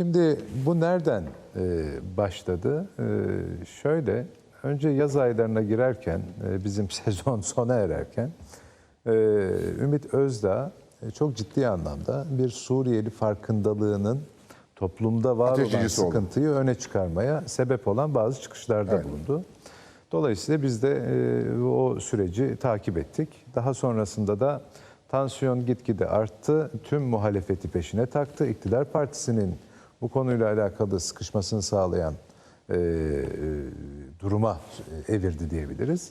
Şimdi bu nereden e, başladı? E, şöyle, önce yaz aylarına girerken, e, bizim sezon sona ererken, e, Ümit Özdağ e, çok ciddi anlamda bir Suriyeli farkındalığının toplumda var olan Ateşleyicisi oldu. sıkıntıyı öne çıkarmaya sebep olan bazı çıkışlarda Evet. bulundu. Dolayısıyla biz de e, o süreci takip ettik. Daha sonrasında da tansiyon gitgide arttı. Tüm muhalefeti peşine taktı. İktidar Partisi'nin bu konuyla alakalı sıkışmasını sağlayan e, e, duruma evirdi diyebiliriz.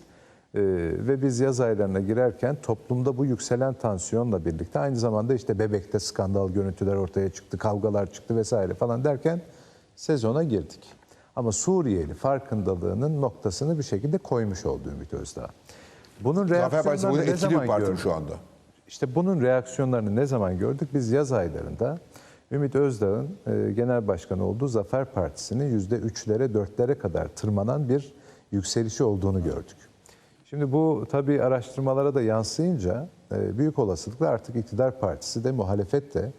E, ve biz yaz aylarına girerken toplumda bu yükselen tansiyonla birlikte aynı zamanda işte Bebek'te skandal görüntüler ortaya çıktı, kavgalar çıktı vesaire falan derken sezona girdik. Ama Suriyeli farkındalığının noktasını bir şekilde koymuş oldu Ümit Özdağ. Bunun reaksiyonlarını ne zaman parti gördük? şu anda? İşte bunun reaksiyonlarını ne zaman gördük? Biz yaz aylarında Ümit Özdağ'ın e, genel başkanı olduğu Zafer Partisi'nin yüzde üçlere, dörtlere kadar tırmanan bir yükselişi olduğunu gördük. Şimdi bu tabii araştırmalara da yansıyınca e, büyük olasılıkla artık iktidar partisi de muhalefet de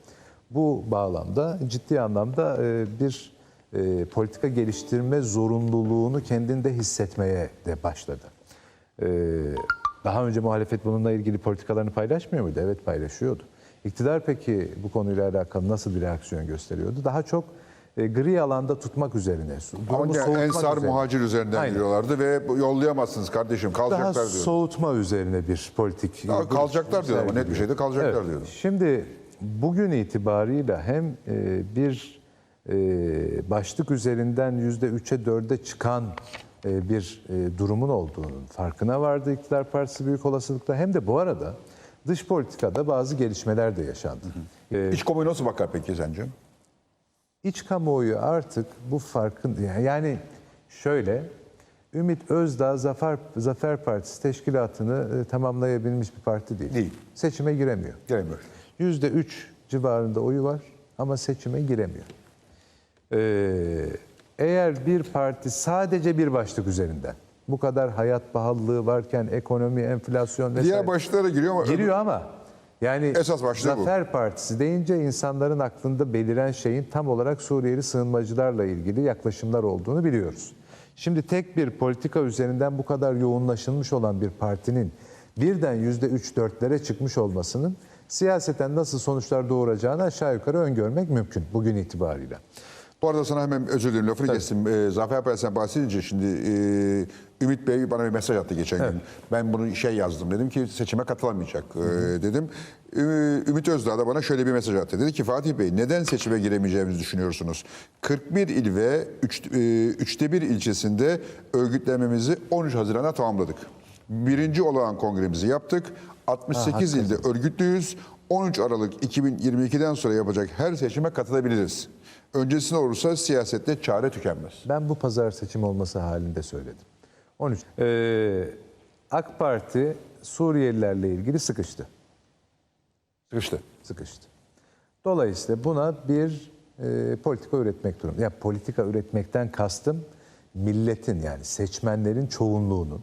bu bağlamda ciddi anlamda e, bir e, politika geliştirme zorunluluğunu kendinde hissetmeye de başladı. Ee, daha önce muhalefet bununla ilgili politikalarını paylaşmıyor muydu? Evet paylaşıyordu. İktidar peki bu konuyla alakalı nasıl bir reaksiyon gösteriyordu? Daha çok e, gri alanda tutmak üzerine. durumu Ama Ensar üzerine. muhacir üzerinden Aynen. giriyorlardı ve yollayamazsınız kardeşim Daha kalacaklar diyor. soğutma üzerine bir politik. Daha kalacaklar diyor ama net bir şeyde kalacaklar Evet. diyordu. Şimdi bugün itibarıyla hem e, bir e, başlık üzerinden yüzde üçe dörde çıkan e, bir e, durumun olduğunun farkına vardı iktidar partisi büyük olasılıkla hem de bu arada dış politikada bazı gelişmeler de yaşandı. E, İç kamuoyu nasıl bakar peki sence? İç kamuoyu artık bu farkın yani şöyle Ümit Özdağ Zafer Zafer Partisi teşkilatını e, tamamlayabilmiş bir parti değil. Değil. Seçime giremiyor. Gelemiyor. Yüzde üç civarında oyu var ama seçime giremiyor. Ee, eğer bir parti sadece bir başlık üzerinden bu kadar hayat pahalılığı varken ekonomi, enflasyon vesaire Diğer başlıklara giriyor ama giriyor ama yani Esas başlığı bu. Zafer Partisi deyince insanların aklında beliren şeyin tam olarak Suriyeli sığınmacılarla ilgili yaklaşımlar olduğunu biliyoruz. Şimdi tek bir politika üzerinden bu kadar yoğunlaşılmış olan bir partinin birden yüzde üç dörtlere çıkmış olmasının siyaseten nasıl sonuçlar doğuracağını aşağı yukarı öngörmek mümkün bugün itibariyle. Bu arada sana hemen özür dilerim lafını kestim. Ee, Zafer Partisi'nden bahsedince şimdi e, Ümit Bey bana bir mesaj attı geçen gün. Ben bunu şey yazdım dedim ki seçime katılamayacak e, dedim. Ümit Özdağ da bana şöyle bir mesaj attı. Dedi ki Fatih Bey neden seçime giremeyeceğimizi düşünüyorsunuz? 41 il ve 3, üçte bir ilçesinde örgütlememizi 13 Haziran'a tamamladık. Birinci olağan kongremizi yaptık. 68 ilde örgütlüyüz. 13 Aralık 2022'den sonra yapacak her seçime katılabiliriz. Öncesinde olursa siyasette çare tükenmez. Ben bu pazar seçim olması halinde söyledim. 13. Ee, AK Parti Suriyelilerle ilgili sıkıştı. Sıkıştı. sıkıştı. Dolayısıyla buna bir e, politika üretmek durumunda. Ya politika üretmekten kastım milletin yani seçmenlerin çoğunluğunun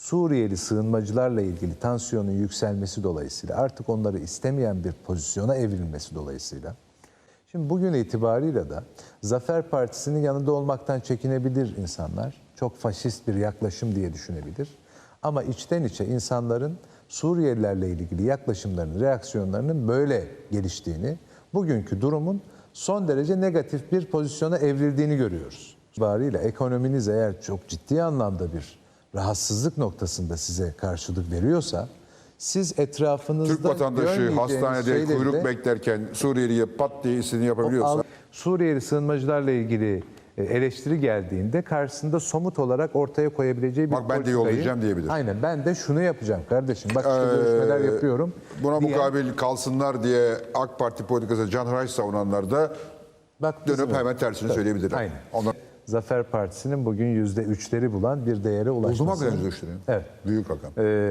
Suriyeli sığınmacılarla ilgili tansiyonun yükselmesi dolayısıyla artık onları istemeyen bir pozisyona evrilmesi dolayısıyla Şimdi bugün itibarıyla da Zafer Partisi'nin yanında olmaktan çekinebilir insanlar. Çok faşist bir yaklaşım diye düşünebilir. Ama içten içe insanların Suriyelilerle ilgili yaklaşımlarının, reaksiyonlarının böyle geliştiğini, bugünkü durumun son derece negatif bir pozisyona evrildiğini görüyoruz. İtibariyle ekonominiz eğer çok ciddi anlamda bir rahatsızlık noktasında size karşılık veriyorsa, siz etrafınızda Türk vatandaşı hastanede kuyruk beklerken Suriyeli'ye pat diye istediğini yapabiliyorsa Al- Suriyeli sığınmacılarla ilgili e, eleştiri geldiğinde karşısında somut olarak ortaya koyabileceği bir Bak ben de yollayacağım diyebilir. Aynen ben de şunu yapacağım kardeşim. Bak işte görüşmeler yapıyorum. buna diye- mukabil kalsınlar diye AK Parti politikası Can Hıraş savunanlar da Bak dönüp hemen tersini Tabii, söyleyebilirler. Aynen. Onlar Zafer Partisi'nin bugün yüzde üçleri bulan bir değere ulaşması. hakikaten %3'leri? Evet. Büyük rakam. Ee,